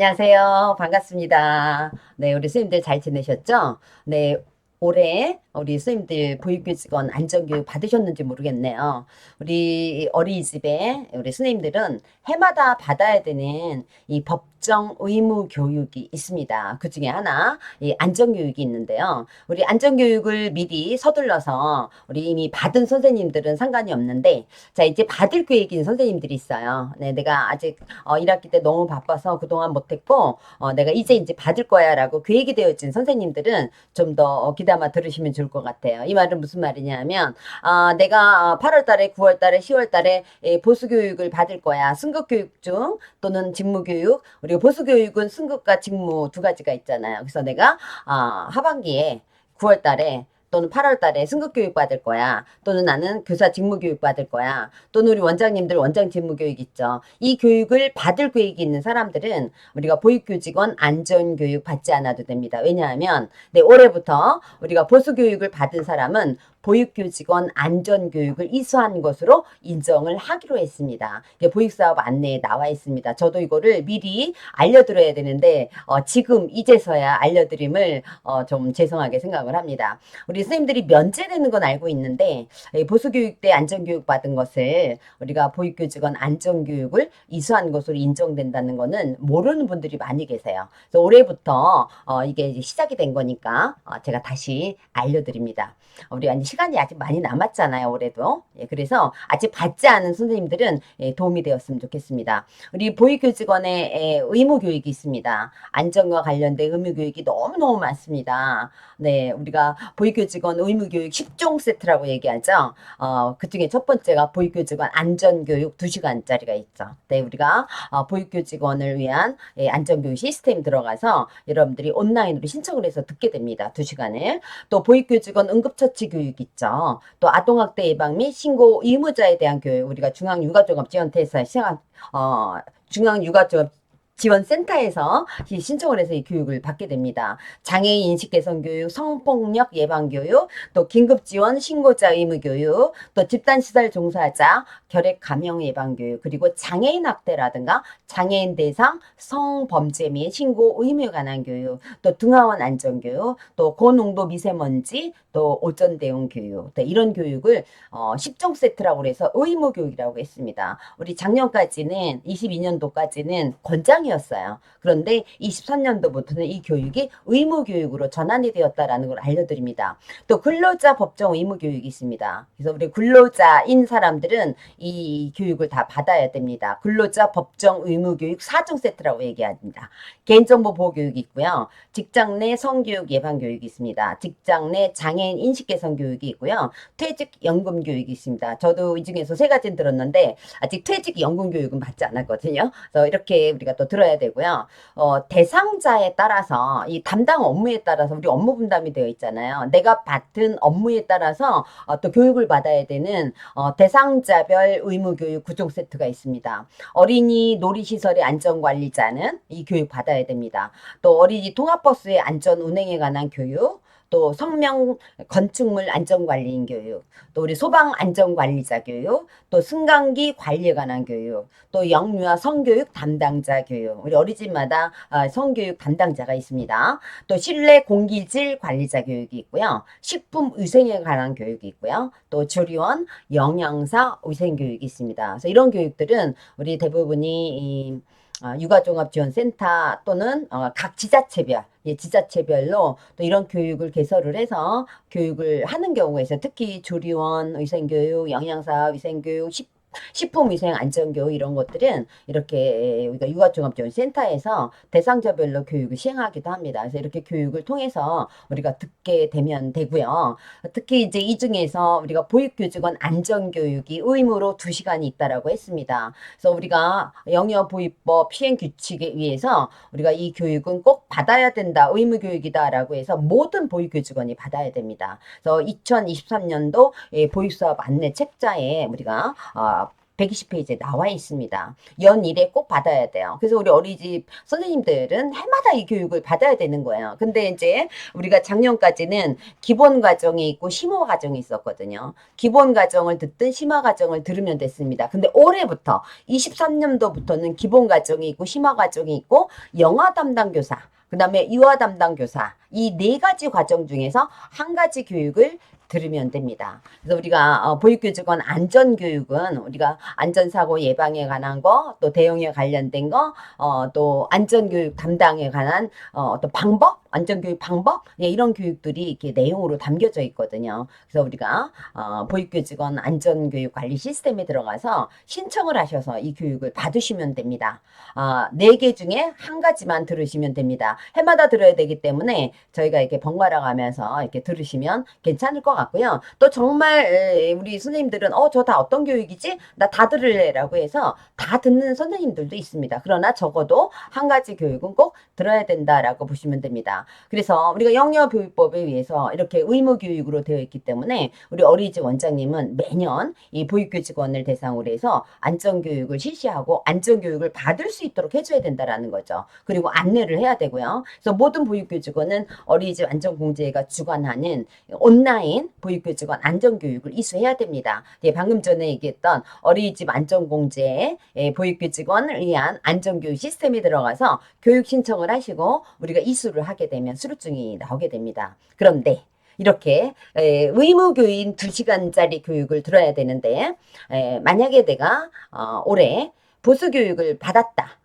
안녕하세요. 반갑습니다. 네, 우리 선생님들 잘 지내셨죠? 네, 올해 우리 선생님들 보육교직원 안전교육 받으셨는지 모르겠네요. 우리 어린이집에 우리 선생님들은 해마다 받아야 되는 이 법정 의무 교육이 있습니다. 그 중에 하나, 이 안전교육이 있는데요. 우리 안전교육을 미리 서둘러서 우리 이미 받은 선생님들은 상관이 없는데, 자, 이제 받을 계획인 선생님들이 있어요. 네, 내가 아직 어, 1학기 때 너무 바빠서 그동안 못했고, 어, 내가 이제 이제 받을 거야 라고 계획이 되어진 선생님들은 좀 더 귀담아 들으시면 좋을 것 같아요. 이 말은 무슨 말이냐면, 아, 내가 8월 달에, 9월 달에, 10월 달에 예, 보수 교육을 받을 거야. 승급 교육 중 또는 직무 교육. 우리가 보수 교육은 승급과 직무 두 가지가 있잖아요. 그래서 내가 아, 하반기에 9월 달에 또는 8월 달에 승급 교육 받을 거야. 또는 나는 교사 직무 교육 받을 거야. 또는 우리 원장님들 원장 직무 교육 있죠. 이 교육을 받을 계획이 있는 사람들은 우리가 보육교직원 안전 교육 받지 않아도 됩니다. 왜냐하면 네, 올해부터 우리가 보수 교육을 받은 사람은 보육교직원 안전교육을 이수한 것으로 인정을 하기로 했습니다. 보육사업 안내에 나와 있습니다. 저도 이거를 미리 알려드려야 되는데 어, 지금 이제서야 알려드림을 어, 좀 죄송하게 생각을 합니다. 우리 선생님들이 면제되는 건 알고 있는데 이 보수교육 때 안전교육 받은 것을 우리가 보육교직원 안전교육을 이수한 것으로 인정된다는 거는 모르는 분들이 많이 계세요. 그래서 올해부터 어, 이게 시작이 된 거니까 어, 제가 다시 알려드립니다. 우리 아니 시간이 아직 많이 남았잖아요, 올해도. 예, 그래서 아직 받지 않은 선생님들은 예, 도움이 되었으면 좋겠습니다. 우리 보육교직원의 예, 의무교육이 있습니다. 안전과 관련된 의무교육이 너무너무 많습니다. 네, 우리가 보육교직원 의무교육 10종 세트라고 얘기하죠. 어, 그 중에 첫 번째가 보육교직원 안전교육 2시간짜리가 있죠. 네, 우리가 어, 보육교직원을 위한 예, 안전교육 시스템 들어가서 여러분들이 온라인으로 신청을 해서 듣게 됩니다. 2시간을. 또 보육교직원 응급처치 교육 있죠. 또 아동학대 예방 및 신고 의무자에 대한 교육 우리가 중앙육아종합 지원대에서 시작 어, 중앙육아종합 지원센터에서 이 신청을 해서 이 교육을 받게 됩니다. 장애인 인식 개선 교육, 성폭력 예방 교육, 또 긴급 지원 신고자 의무 교육, 또 집단 시설 종사자 결핵 감염 예방 교육, 그리고 장애인 학대라든가 장애인 대상 성범죄 및 신고 의무에 관한 교육, 또 등하원 안전 교육, 또 고농도 미세먼지, 또 오전 대응 교육, 또 이런 교육을 어, 10종 세트라고 해서 의무 교육이라고 했습니다. 우리 작년까지는 22년도까지는 권장 이었어요. 그런데 23년도부터는 이 교육이 의무 교육으로 전환이 되었다라는 걸 알려드립니다. 또 근로자 법정 의무 교육이 있습니다. 그래서 우리 근로자인 사람들은 이 교육을 다 받아야 됩니다. 근로자 법정 의무 교육 4종 세트라고 얘기합니다. 개인정보 보호 교육이 있고요. 직장 내 성교육 예방 교육이 있습니다. 직장 내 장애인 인식 개선 교육이 있고요. 퇴직 연금 교육이 있습니다. 저도 이 중에서 세 가지는 들었는데 아직 퇴직 연금 교육은 받지 않았거든요. 그래서 이렇게 우리가 또 들어야 되고요. 어, 대상자에 따라서 이 담당 업무에 따라서 우리 업무 분담이 되어 있잖아요. 내가 맡은 업무에 따라서 어, 또 교육을 받아야 되는 어, 대상자별 의무 교육 구종 세트가 있습니다. 어린이 놀이시설의 안전관리자는 이 교육 받아야 됩니다. 또 어린이 통합버스의 안전 운행에 관한 교육, 또 성명 건축물 안전관리인 교육, 또 우리 소방 안전관리자 교육, 또 승강기 관리에 관한 교육, 또 영유아 성교육 담당자 교육, 우리 어린이집마다 어, 성교육 담당자가 있습니다. 또 실내 공기질 관리자 교육이 있고요. 식품 위생에 관한 교육이 있고요. 또 조리원 영양사 위생 교육이 있습니다. 그래서 이런 교육들은 우리 대부분이 이 어, 육아종합지원센터 또는 어, 각 지자체별, 예, 지자체별로 또 이런 교육을 개설을 해서 교육을 하는 있어요. 특히 조리원 위생교육, 영양사 위생교육, 식 식품 위생 안전 교육 이런 것들은 이렇게 우리가 육아종합지원 센터에서 대상자별로 교육을 시행하기도 합니다. 그래서 이렇게 교육을 통해서 우리가 듣게 되면 되고요. 특히 이제 이 중에서 우리가 보육교직원 안전 교육이 의무로 두 시간이 있다라고 했습니다. 그래서 우리가 영유아보육법 시행 규칙에 의해서 우리가 이 교육은 꼭 받아야 된다, 의무 교육이다라고 해서 모든 보육교직원이 받아야 됩니다. 그래서 2023년도 보육사업 안내 책자에 우리가 어, 120페이지에 나와 있습니다. 연 1회 꼭 받아야 돼요. 그래서 우리 어린이집 선생님들은 해마다 이 교육을 받아야 되는 거예요. 근데 이제 우리가 작년까지는 기본 과정이 있고 심화 과정이 있었거든요. 기본 과정을 듣든 심화 과정을 들으면 됐습니다. 근데 올해부터 23년도부터는 기본 과정이 있고 심화 과정이 있고 영어 담당 교사 그 다음에 유아 담당 교사 이 네 가지 과정 중에서 한 가지 교육을 들으면 됩니다. 그래서 우리가 어, 보육교직원 안전교육은 우리가 안전사고 예방에 관한 거, 또 대응에 관련된 거, 어, 또 안전교육 담당에 관한 어, 어떤 방법, 안전교육 방법, 예, 이런 교육들이 이렇게 내용으로 담겨져 있거든요. 그래서 우리가 어, 보육교직원 안전교육 관리 시스템에 들어가서 신청을 하셔서 이 교육을 받으시면 됩니다. 아, 네개 중에 한 가지만 들으시면 됩니다. 해마다 들어야 되기 때문에 저희가 이렇게 번갈아 가면서 이렇게 들으시면 괜찮을 것 같고요. 또 정말 에, 우리 선생님들은 어, 저 다 어떤 교육이지? 나 다 들을래라고 해서 다 듣는 선생님들도 있습니다. 그러나 적어도 한 가지 교육은 꼭 들어야 된다라고 보시면 됩니다. 그래서 우리가 영유아교육법에 의해서 이렇게 의무 교육으로 되어 있기 때문에 우리 어린이집 원장님은 매년 이 보육교 직원을 대상으로 해서 안전 교육을 실시하고 안전 교육을 받을 수 있도록 해줘야 된다라는 거죠. 그리고 안내를 해야 되고요. 그래서 모든 보육교 직원은 어린이집 안전공제가 주관하는 온라인 보육교 직원 안전 교육을 이수해야 됩니다. 예, 방금 전에 얘기했던 어린이집 안전공제 예, 보육교 직원을 위한 안전교육 시스템에 들어가서 교육 신청을 하시고 우리가 이수를 하게 되면 수료증이 나오게 됩니다. 그런데 이렇게 에, 의무교인 2시간짜리 교육을 들어야 되는데 에, 만약에 내가 어, 올해 보수교육을 받았다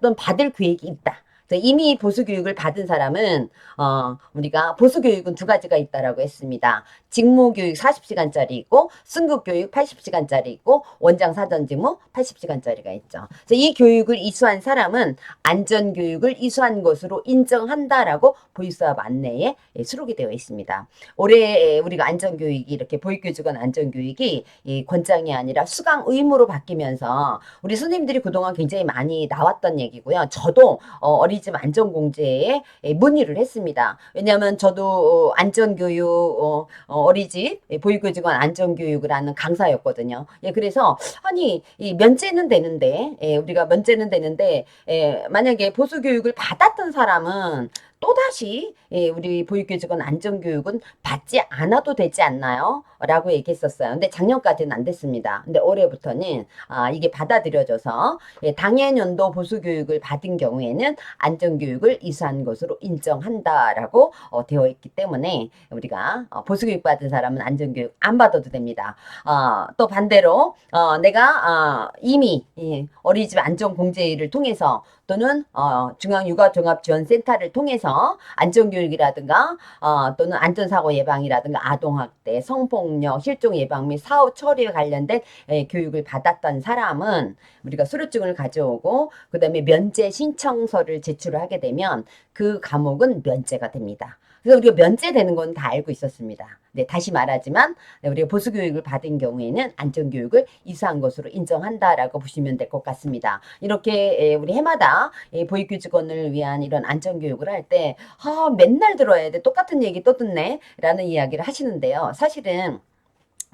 또는 받을 계획이 있다 이미 보수 교육을 받은 사람은 어, 우리가 보수 교육은 두 가지가 있다라고 했습니다. 직무 교육 40시간짜리 있고 승급 교육 80시간짜리 있고 원장 사전 직무 80시간짜리가 있죠. 그래서 이 교육을 이수한 사람은 안전 교육을 이수한 것으로 인정한다라고 보육사업 안내에 예, 수록이 되어 있습니다. 올해 우리가 안전 교육이 이렇게 보육교직원 안전 교육이 이 권장이 아니라 수강 의무로 바뀌면서 우리 선생님들이 그동안 굉장히 많이 나왔던 얘기고요. 저도 어, 어린 이집 안전공제에 예, 문의를 했습니다. 왜냐하면 저도 어, 안전교육 어, 어, 어린이집 예, 보육교직원 안전교육을 하는 강사였거든요. 예, 그래서 아니 이 면제는 되는데 예, 우리가 면제는 되는데 예, 만약에 보수교육을 받았던 사람은 또다시 예, 우리 보육교직원 안전교육은 받지 않아도 되지 않나요? 라고 얘기했었어요. 근데 작년까지는 안 됐습니다. 근데 올해부터는 아, 이게 받아들여져서 예, 당해년도 보수교육을 받은 경우에는 안전교육을 이수한 것으로 인정한다라고 어, 되어 있기 때문에 우리가 어, 보수교육 받은 사람은 안전교육 안 받아도 됩니다. 어, 또 반대로 어, 내가 어, 이미 예, 어린이집 안전공제를 통해서 또는 어, 중앙육아종합지원센터를 통해서 안전교육이라든가 어, 또는 안전사고 예방이라든가 아동학대, 성폭력, 실종 예방 및 사후 처리에 관련된 에, 교육을 받았던 사람은 우리가 수료증을 가져오고 그 다음에 면제 신청서를 제출을 하게 되면 그 과목은 면제가 됩니다. 그래서 우리가 면제되는 건 다 알고 있었습니다. 네, 다시 말하지만 네, 우리가 보수 교육을 받은 경우에는 안전 교육을 이수한 것으로 인정한다라고 보시면 될 것 같습니다. 이렇게 에, 우리 해마다 이 보육교 직원을 위한 이런 안전 교육을 할 때 아, 맨날 들어야 돼. 똑같은 얘기 또 듣네. 라는 이야기를 하시는데요. 사실은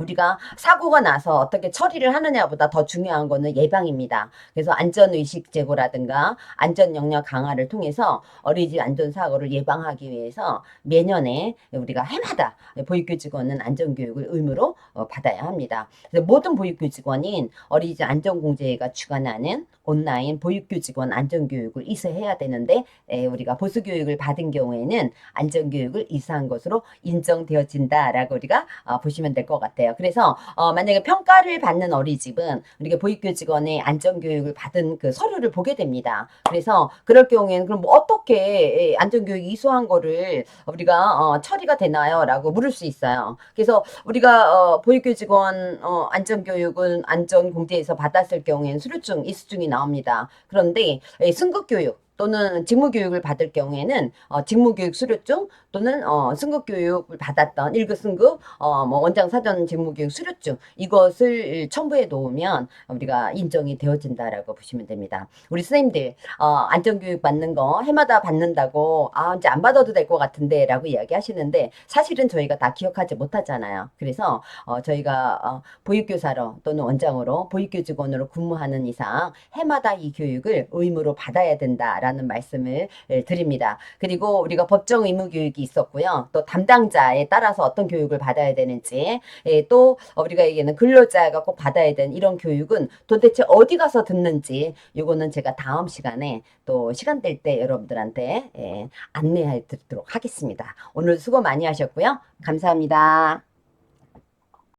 우리가 사고가 나서 어떻게 처리를 하느냐보다 더 중요한 거는 예방입니다. 그래서 안전의식 제고라든가 안전 영역 강화를 통해서 어린이집 안전사고를 예방하기 위해서 매년에 우리가 해마다 보육교직원은 안전교육을 의무로 어, 받아야 합니다. 모든 보육교직원인 어린이집 안전공제가 주관하는 온라인 보육교직원 안전교육을 이수해야 되는데 에, 우리가 보수교육을 받은 경우에는 안전교육을 이수한 것으로 인정되어진다라고 우리가 어, 보시면 될 것 같아요. 그래서 어, 만약에 평가를 받는 어린이집은 우리가 보육교 직원의 안전교육을 받은 그 서류를 보게 됩니다. 그래서 그럴 경우에는 그럼 뭐 어떻게 예, 안전교육 이수한 거를 우리가 어, 처리가 되나요?라고 물을 수 있어요. 그래서 우리가 어, 보육교 직원 어, 안전교육은 안전공제에서 받았을 경우에는 수료증 이수증이 나옵니다. 그런데 예, 승급교육 또는 직무교육을 받을 경우에는 어, 직무교육 수료증 또는 어, 승급교육을 받았던 1급 승급 어, 뭐 원장 사전 직무교육 수료증 이것을 첨부해 놓으면 우리가 인정이 되어진다라고 보시면 됩니다. 우리 선생님들 어, 안전교육 받는 거 해마다 받는다고 아 이제 안 받아도 될 것 같은데 라고 이야기하시는데 사실은 저희가 다 기억하지 못하잖아요. 그래서 어, 저희가 어, 보육교사로 또는 원장으로 보육교직원으로 근무하는 이상 해마다 이 교육을 의무로 받아야 된다라는 말씀을 예, 드립니다. 그리고 우리가 법정 의무 교육이 있었고요. 또 담당자에 따라서 어떤 교육을 받아야 되는지 예, 또 우리가 얘기하는 근로자가 꼭 받아야 되는 이런 교육은 도대체 어디 가서 듣는지 이거는 제가 다음 시간에 또 시간 될 때 여러분들한테 예, 안내해 드리도록 하겠습니다. 오늘 수고 많이 하셨고요. 감사합니다.